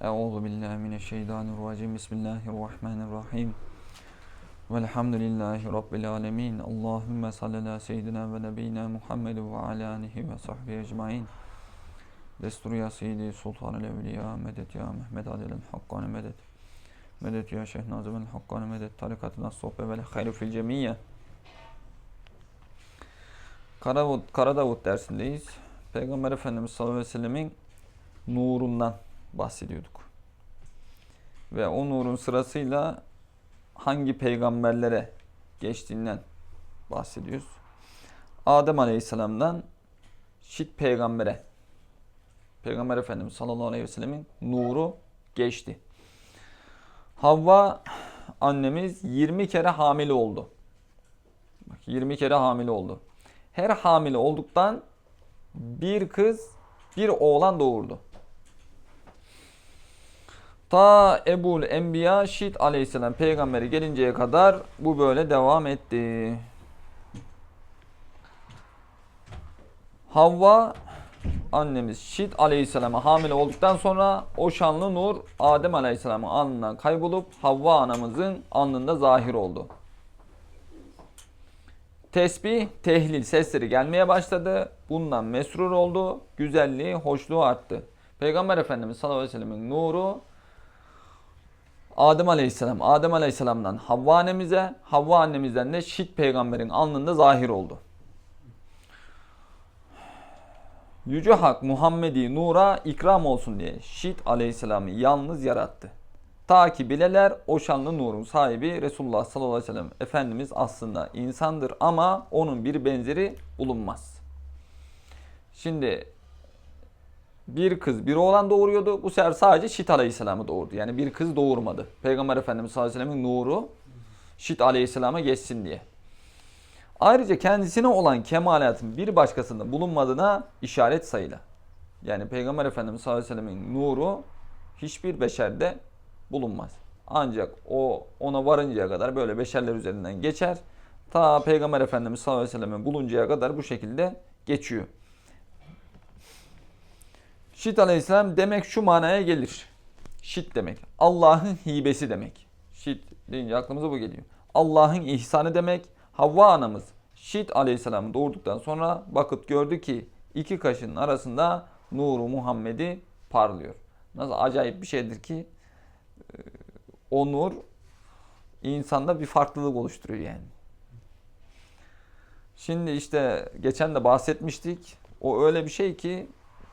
Euzu billahi mineşşeytanirracim. Bismillahirrahmanirrahim. Velhamdülillahi rabbil alamin. Allahumme salli ala seyyidina ve nebiyina Muhammed ve ala alihi ve sahbihi ecmaîn. Destur ya seyyidi sultanul evliya medet ya Mehmet adil hakkani medet. Medet ya Şeyh Nazım el hakkani medet. Tarikatına sohbe ve hayru fil cemiyye. Karadavut, Karadavut dersindeyiz. Peygamber Efendimiz sallallahu aleyhi ve sellemin nurundan bahsediyorduk. Ve o nurun sırasıyla hangi peygamberlere geçtiğinden bahsediyoruz. Adem Aleyhisselam'dan Şit peygambere Peygamber Efendimiz sallallahu aleyhi ve sellemin nuru geçti. Havva annemiz 20 kere hamile oldu. Bak 20 kere hamile oldu. Her hamile olduktan bir kız, bir oğlan doğurdu. Ta Ebul Enbiya Şit aleyhisselam peygamberi gelinceye kadar bu böyle devam etti. Havva annemiz Şit aleyhisselama hamile olduktan sonra o şanlı nur Adem aleyhisselamın alnından kaybolup Havva anamızın alnında zahir oldu. Tesbih, tehlil sesleri gelmeye başladı. Bundan mesrur oldu. Güzelliği, hoşluğu arttı. Peygamber Efendimiz sallallahu aleyhi ve sellemin nuru Adem Aleyhisselam, Adem Aleyhisselam'dan Havva annemize, Havva annemizden de Şit peygamberin alnında zahir oldu. Yüce Hak Muhammedi Nur'a ikram olsun diye Şit Aleyhisselam'ı yalnız yarattı. Ta ki bileler o şanlı nurun sahibi Resulullah sallallahu aleyhi ve sellem Efendimiz aslında insandır ama onun bir benzeri bulunmaz. Şimdi bir kız bir oğlan doğuruyordu. Bu sefer sadece Şit Aleyhisselam'ı doğurdu. Yani bir kız doğurmadı. Peygamber Efendimiz sallallahu nuru Şit Aleyhisselam'a geçsin diye. Ayrıca kendisine olan kemalatın bir başkasında bulunmadığına işaret sayıla. Yani Peygamber Efendimiz sallallahu nuru hiçbir beşerde bulunmaz. Ancak o ona varıncaya kadar böyle beşerler üzerinden geçer. Ta Peygamber Efendimiz sallallahu buluncaya kadar bu şekilde geçiyor. Şit aleyhisselam demek şu manaya gelir. Şit demek. Allah'ın hibesi demek. Şit deyince aklımıza bu geliyor. Allah'ın ihsanı demek. Havva anamız Şit aleyhisselamı doğurduktan sonra bakıp gördü ki iki kaşın arasında nuru Muhammed'i parlıyor. Nasıl acayip bir şeydir ki o nur insanda bir farklılık oluşturuyor yani. Şimdi işte geçen de bahsetmiştik. O öyle bir şey ki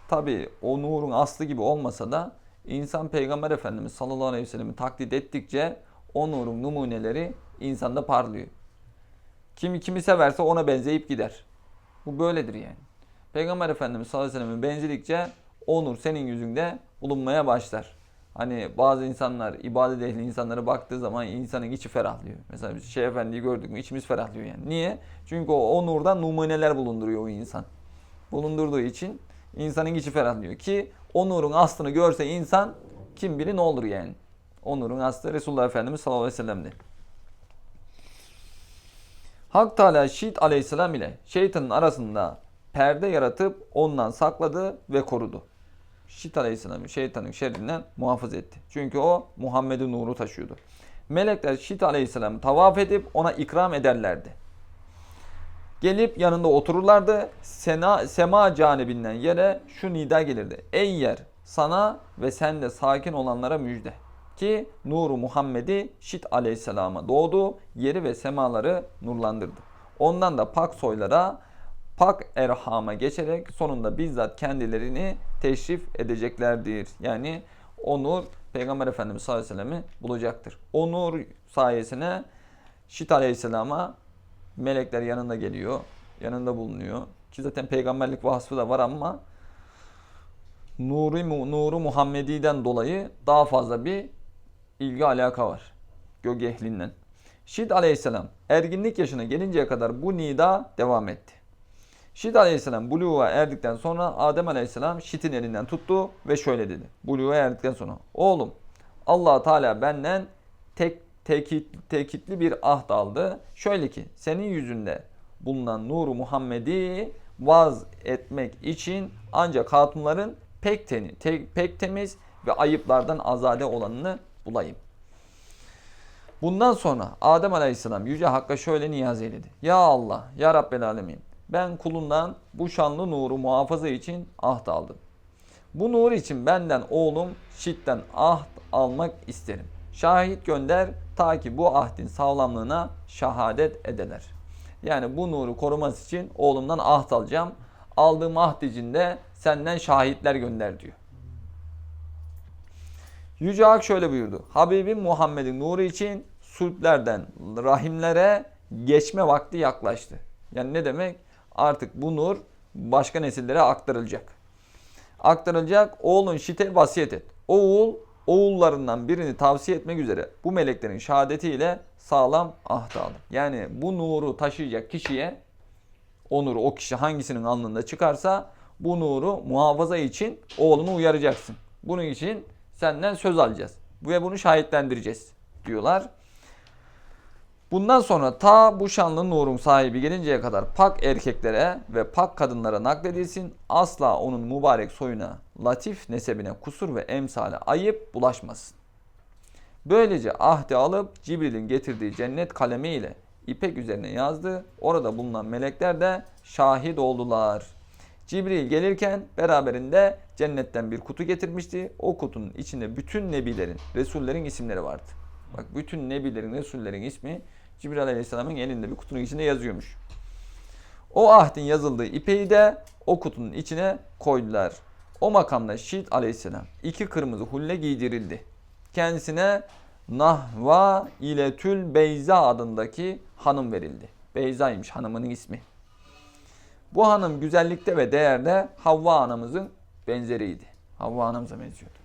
tabi o nurun aslı gibi olmasa da insan Peygamber Efendimiz sallallahu aleyhi ve sellem'i taklit ettikçe o nurun numuneleri insanda parlıyor. Kimi kimi severse ona benzeyip gider. Bu böyledir yani. Peygamber Efendimiz sallallahu aleyhi ve sellem'e benzedikçe o nur senin yüzünde bulunmaya başlar. Hani bazı insanlar, ibadet ehli insanlara baktığı zaman insanın içi ferahlıyor. Mesela biz Şeyh Efendi'yi gördük mü içimiz ferahlıyor yani. Niye? Çünkü o, o nurdan numuneler bulunduruyor o insan. Bulundurduğu için insanın içi ferahlıyor. Ki o nurun aslını görse insan kim bilir ne olur yani. O nurun aslı Resulullah Efendimiz sallallahu aleyhi ve sellem'di. Hak Teala Şiit aleyhisselam ile şeytanın arasında perde yaratıp ondan sakladı ve korudu. Şit Aleyhisselam'ı şeytanın şerrinden muhafaza etti. Çünkü o Muhammed'in nuru taşıyordu. Melekler Şit Aleyhisselam'ı tavaf edip ona ikram ederlerdi. Gelip yanında otururlardı. Sena, sema canibinden yere şu nida gelirdi. Ey yer sana ve sen de sakin olanlara müjde. Ki nuru Muhammed'i Şit Aleyhisselam'a doğdu. Yeri ve semaları nurlandırdı. Ondan da pak soylara pak erhama geçerek sonunda bizzat kendilerini teşrif edeceklerdir. Yani o nur Peygamber Efendimiz sallallahu aleyhi ve sellem'i bulacaktır. O nur sayesine Şit aleyhisselama melekler yanında geliyor. Yanında bulunuyor. Ki zaten peygamberlik vasfı da var ama nuru, nuru Muhammedi'den dolayı daha fazla bir ilgi alaka var. Gök ehlinden. Şit aleyhisselam erginlik yaşına gelinceye kadar bu nida devam etti. Şit aleyhisselam buluğa erdikten sonra Adem aleyhisselam Şit'in elinden tuttu ve şöyle dedi. Buluğa erdikten sonra oğlum allah Teala benden tek tekit, tekitli bir ahd aldı. Şöyle ki senin yüzünde bulunan nuru Muhammed'i vaz etmek için ancak hatunların pek, teni, te- pek temiz ve ayıplardan azade olanını bulayım. Bundan sonra Adem Aleyhisselam Yüce Hakk'a şöyle niyaz eyledi. Ya Allah, Ya Rabbel Alemin, ben kulundan bu şanlı nuru muhafaza için ahd aldım. Bu nur için benden oğlum Şit'ten ahd almak isterim. Şahit gönder ta ki bu ahdin sağlamlığına şahadet edeler. Yani bu nuru koruması için oğlumdan ahd alacağım. Aldığım ahd içinde senden şahitler gönder diyor. Yüce Hak şöyle buyurdu. Habibim Muhammed'in nuru için sulplerden rahimlere geçme vakti yaklaştı. Yani ne demek? Artık bu nur başka nesillere aktarılacak. Aktarılacak. Oğlun şite vasiyet et. Oğul oğullarından birini tavsiye etmek üzere bu meleklerin şehadetiyle sağlam ahd aldı. Yani bu nuru taşıyacak kişiye o o kişi hangisinin alnında çıkarsa bu nuru muhafaza için oğlunu uyaracaksın. Bunun için senden söz alacağız. Ve bunu şahitlendireceğiz diyorlar. Bundan sonra ta bu şanlı nurun sahibi gelinceye kadar pak erkeklere ve pak kadınlara nakledilsin. Asla onun mübarek soyuna, latif nesebine kusur ve emsale ayıp bulaşmasın. Böylece ahdi alıp Cibril'in getirdiği cennet kalemi ile ipek üzerine yazdı. Orada bulunan melekler de şahit oldular. Cibril gelirken beraberinde cennetten bir kutu getirmişti. O kutunun içinde bütün nebilerin, resullerin isimleri vardı. Bak bütün nebilerin, resullerin ismi Cibril Aleyhisselam'ın elinde bir kutunun içinde yazıyormuş. O ahdin yazıldığı ipeyi de o kutunun içine koydular. O makamda Şiit Aleyhisselam iki kırmızı hulle giydirildi. Kendisine Nahva ile Tül Beyza adındaki hanım verildi. Beyza'ymış hanımının ismi. Bu hanım güzellikte ve değerde Havva anamızın benzeriydi. Havva anamıza benziyordu.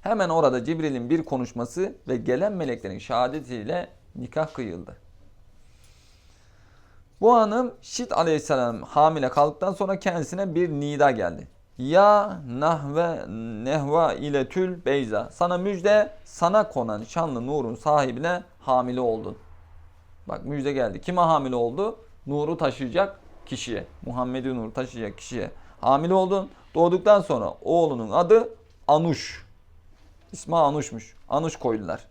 Hemen orada Cibril'in bir konuşması ve gelen meleklerin şehadetiyle nikah kıyıldı. Bu hanım Şit aleyhisselam hamile kaldıktan sonra kendisine bir nida geldi. Ya nahve nehva ile tül beyza. Sana müjde sana konan şanlı nurun sahibine hamile oldun. Bak müjde geldi. Kime hamile oldu? Nuru taşıyacak kişiye. Muhammed'i nuru taşıyacak kişiye. Hamile oldun. Doğduktan sonra oğlunun adı Anuş. İsmi Anuş'muş. Anuş koydular.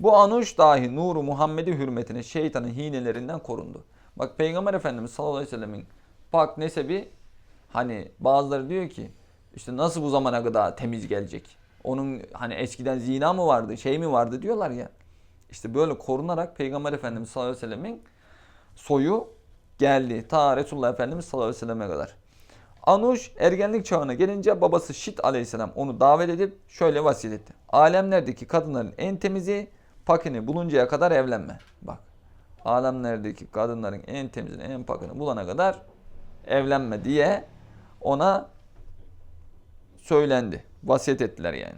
Bu Anuş dahi nuru Muhammed'i hürmetine şeytanın hinelerinden korundu. Bak Peygamber Efendimiz sallallahu aleyhi ve sellemin pak nesebi hani bazıları diyor ki işte nasıl bu zamana kadar temiz gelecek? Onun hani eskiden zina mı vardı, şey mi vardı diyorlar ya. İşte böyle korunarak Peygamber Efendimiz sallallahu aleyhi ve sellemin soyu geldi. Ta Resulullah Efendimiz sallallahu aleyhi ve selleme kadar. Anuş ergenlik çağına gelince babası Şit aleyhisselam onu davet edip şöyle vasiyet etti. Alemlerdeki kadınların en temizi pakini buluncaya kadar evlenme. Bak alemlerdeki kadınların en temizini en pakini bulana kadar evlenme diye ona söylendi. Vasiyet ettiler yani.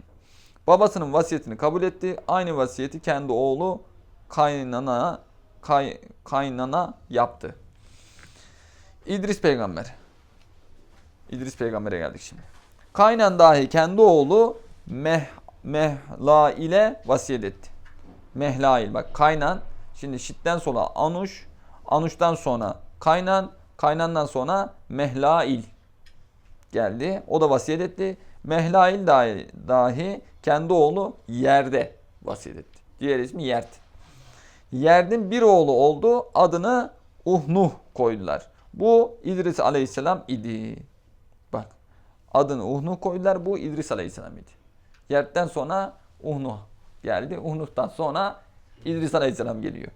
Babasının vasiyetini kabul etti. Aynı vasiyeti kendi oğlu kaynana kay, kaynana yaptı. İdris peygamber. İdris peygambere geldik şimdi. Kaynan dahi kendi oğlu Meh, Mehla ile vasiyet etti. Mehlail bak kaynan şimdi şitten sonra Anuş, Anuş'tan sonra kaynan, kaynandan sonra Mehlail geldi. O da vasiyet etti. Mehlail dahi, dahi kendi oğlu yerde vasiyet etti. Diğer ismi Yert. Yerdin bir oğlu oldu. Adını Uhnuh koydular. Bu İdris aleyhisselam idi. Bak adını Uhnuh koydular. Bu İdris aleyhisselam idi. Yerden sonra Uhnuh geldi. Uhnuh'tan sonra İdris aleyhisselam geliyor.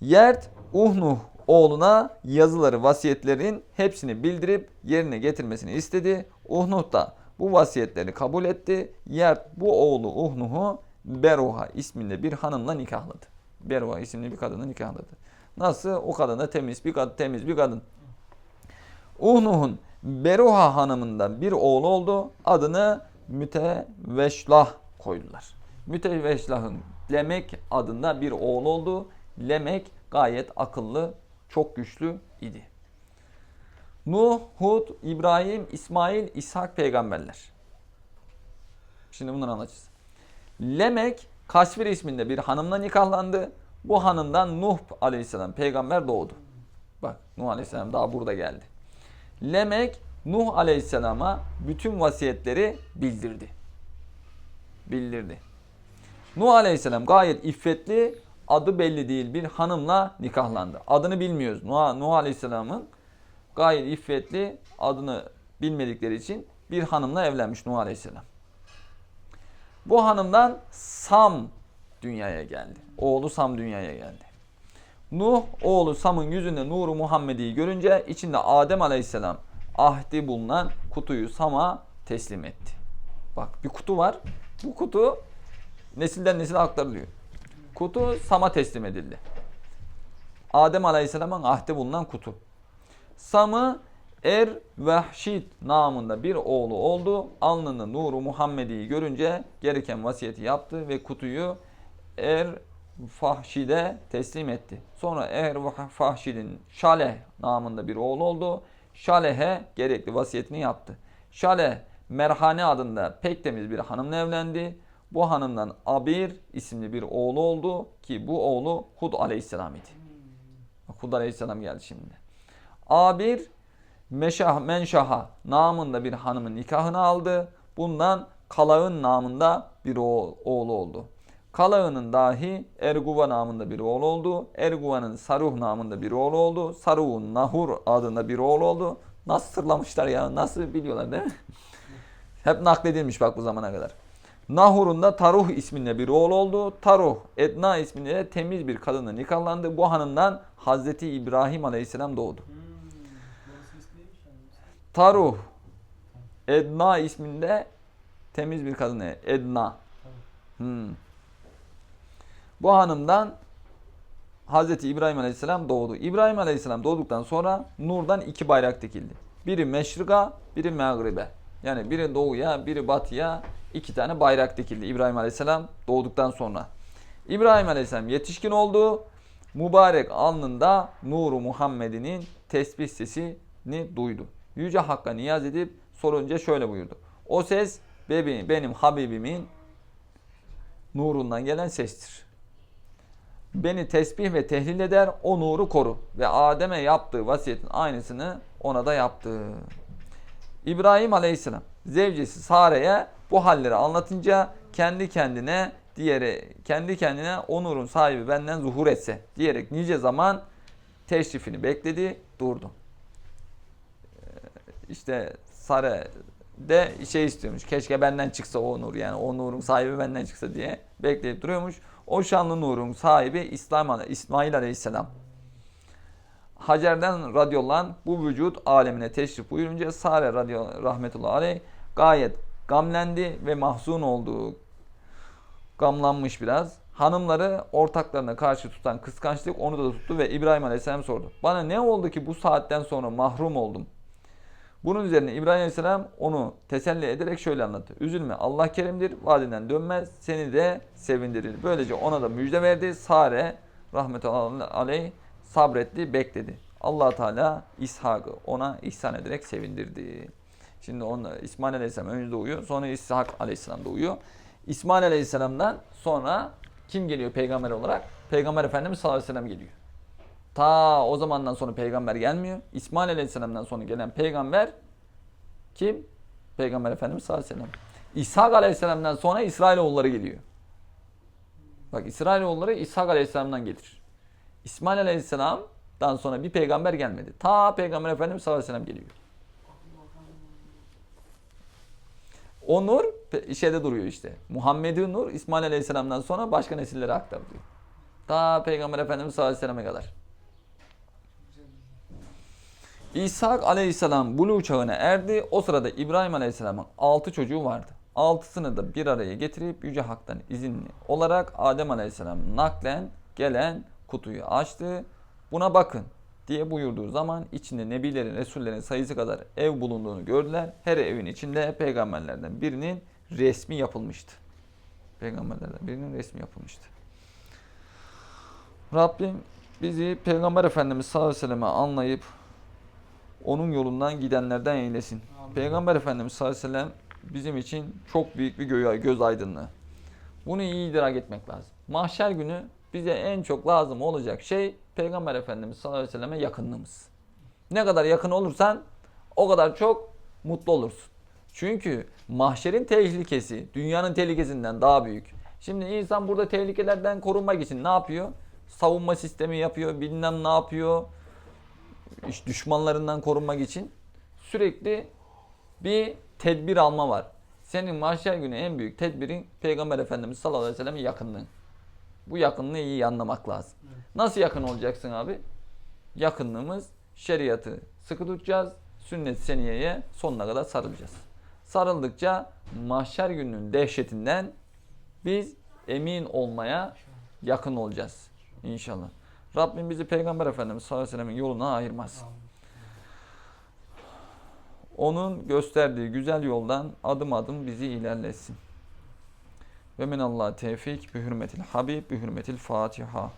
Yert Uhnuh oğluna yazıları vasiyetlerin hepsini bildirip yerine getirmesini istedi. Uhnuh da bu vasiyetleri kabul etti. Yert bu oğlu Uhnuh'u Beruha isminde bir hanımla nikahladı. Beruha isimli bir kadını nikahladı. Nasıl? O kadın da temiz bir kadın, temiz bir kadın. Uhnuh'un Beruha hanımından bir oğlu oldu. Adını Müteveşlah koydular. Müteveşlah'ın Lemek adında bir oğlu oldu. Lemek gayet akıllı, çok güçlü idi. Nuh, Hud, İbrahim, İsmail, İshak peygamberler. Şimdi bunları anlatacağız. Lemek Kaşfir isminde bir hanımla nikahlandı. Bu hanımdan Nuh aleyhisselam peygamber doğdu. Bak Nuh aleyhisselam daha burada geldi. Lemek Nuh Aleyhisselam'a bütün vasiyetleri bildirdi. Bildirdi. Nuh Aleyhisselam gayet iffetli, adı belli değil bir hanımla nikahlandı. Adını bilmiyoruz. Nuh, Nuh Aleyhisselam'ın gayet iffetli, adını bilmedikleri için bir hanımla evlenmiş Nuh Aleyhisselam. Bu hanımdan Sam dünyaya geldi. Oğlu Sam dünyaya geldi. Nuh oğlu Sam'ın yüzünde nuru Muhammedi'yi görünce içinde Adem Aleyhisselam ahdi bulunan kutuyu Sam'a teslim etti. Bak bir kutu var. Bu kutu nesilden nesile aktarılıyor. Kutu Sam'a teslim edildi. Adem Aleyhisselam'ın ahdi bulunan kutu. Sam'ı Er Vehşit namında bir oğlu oldu. Alnında nuru Muhammedi'yi görünce gereken vasiyeti yaptı ve kutuyu Er Fahşid'e teslim etti. Sonra Er Fahşid'in Şaleh namında bir oğlu oldu. Şaleh'e gerekli vasiyetini yaptı. Şaleh Merhane adında pek temiz bir hanımla evlendi. Bu hanımdan Abir isimli bir oğlu oldu ki bu oğlu Hud aleyhisselam idi. Bak Hud aleyhisselam geldi şimdi. Abir Meşah Menşaha namında bir hanımın nikahını aldı. Bundan Kalağın namında bir oğlu oldu. Kalağının dahi Erguva namında bir oğlu oldu. Erguva'nın Saruh namında bir oğlu oldu. Saruh'un Nahur adında bir oğlu oldu. Nasıl sırlamışlar ya? Nasıl biliyorlar değil mi? Hep nakledilmiş bak bu zamana kadar. Nahur'un da Taruh isminde bir oğlu oldu. Taruh, Edna isminde de temiz bir kadınla nikahlandı. Bu hanımdan Hazreti İbrahim Aleyhisselam doğdu. Taruh, Edna isminde temiz bir kadın. Edna. Hmm. Bu hanımdan Hazreti İbrahim Aleyhisselam doğdu. İbrahim Aleyhisselam doğduktan sonra nurdan iki bayrak dikildi. Biri meşrika, biri mağribe. Yani biri doğuya, biri batıya iki tane bayrak dikildi İbrahim Aleyhisselam doğduktan sonra. İbrahim Aleyhisselam yetişkin oldu. Mübarek alnında nuru Muhammed'inin tesbih sesini duydu. Yüce Hakk'a niyaz edip sorunca şöyle buyurdu. O ses bebeğim, benim Habibimin nurundan gelen sestir. Beni tesbih ve tehlil eder, o nuru koru. Ve Adem'e yaptığı vasiyetin aynısını ona da yaptı. İbrahim Aleyhisselam zevcesi Sare'ye bu halleri anlatınca kendi kendine diğeri kendi kendine o nurun sahibi benden zuhur etse diyerek nice zaman teşrifini bekledi, durdu. Ee, İşte Sare de şey istiyormuş. Keşke benden çıksa o nur yani o nurun sahibi benden çıksa diye bekleyip duruyormuş. O şanlı nurun sahibi İslam İsmail Aleyhisselam. Hacer'den radıyallahu anh bu vücut alemine teşrif buyurunca Sare radıyallahu rahmetullahi aleyh gayet gamlendi ve mahzun olduğu gamlanmış biraz. Hanımları ortaklarına karşı tutan kıskançlık onu da tuttu ve İbrahim Aleyhisselam sordu. Bana ne oldu ki bu saatten sonra mahrum oldum? Bunun üzerine İbrahim Aleyhisselam onu teselli ederek şöyle anlattı. Üzülme Allah kerimdir, vaadinden dönmez, seni de sevindirir. Böylece ona da müjde verdi. Sare rahmetullahi aleyh sabretti, bekledi. allah Teala İshak'ı ona ihsan ederek sevindirdi. Şimdi onu, İsmail Aleyhisselam önce doğuyor, sonra İshak Aleyhisselam doğuyor. İsmail Aleyhisselam'dan sonra kim geliyor peygamber olarak? Peygamber Efendimiz sallallahu aleyhi ve sellem geliyor. Ta o zamandan sonra peygamber gelmiyor. İsmail Aleyhisselam'dan sonra gelen peygamber kim? Peygamber Efendimiz sallallahu aleyhi ve sellem. İshak Aleyhisselam'dan sonra İsrailoğulları geliyor. Bak İsrailoğulları İshak Aleyhisselam'dan gelir. İsmail Aleyhisselam'dan sonra bir peygamber gelmedi. Ta Peygamber Efendimiz sallallahu aleyhi ve sellem geliyor. O nur şeyde duruyor işte. Muhammedi nur İsmail Aleyhisselam'dan sonra başka nesillere aktarılıyor. Ta Peygamber Efendimiz sallallahu aleyhi ve selleme kadar. İshak aleyhisselam buluğ çağına erdi. O sırada İbrahim aleyhisselamın altı çocuğu vardı. Altısını da bir araya getirip Yüce Hak'tan izinli olarak Adem aleyhisselam naklen gelen kutuyu açtı. Buna bakın diye buyurduğu zaman içinde nebilerin, resullerin sayısı kadar ev bulunduğunu gördüler. Her evin içinde peygamberlerden birinin resmi yapılmıştı. Peygamberlerden birinin resmi yapılmıştı. Rabbim bizi Peygamber Efendimiz sallallahu aleyhi ve sellem'e anlayıp onun yolundan gidenlerden eylesin. Amin. Peygamber Efendimiz sallallahu aleyhi ve sellem bizim için çok büyük bir gö- göz aydınlığı. Bunu iyi idrak etmek lazım. Mahşer günü bize en çok lazım olacak şey Peygamber Efendimiz sallallahu aleyhi ve selleme yakınlığımız. Ne kadar yakın olursan o kadar çok mutlu olursun. Çünkü mahşerin tehlikesi dünyanın tehlikesinden daha büyük. Şimdi insan burada tehlikelerden korunmak için ne yapıyor? Savunma sistemi yapıyor, bilmem ne yapıyor. İşte düşmanlarından korunmak için sürekli bir tedbir alma var. Senin mahşer günü en büyük tedbirin Peygamber Efendimiz sallallahu aleyhi ve sellem'in yakınlığı. Bu yakınlığı iyi anlamak lazım. Nasıl yakın olacaksın abi? Yakınlığımız şeriatı sıkı tutacağız. Sünnet-i seniyeye sonuna kadar sarılacağız. Sarıldıkça mahşer gününün dehşetinden biz emin olmaya yakın olacağız. İnşallah. Rabbim bizi Peygamber Efendimiz sallallahu aleyhi ve sellem'in yoluna ayırmaz. Onun gösterdiği güzel yoldan adım adım bizi ilerletsin. Ve minallah tevfik bi hürmetil habib bi hürmetil fatiha.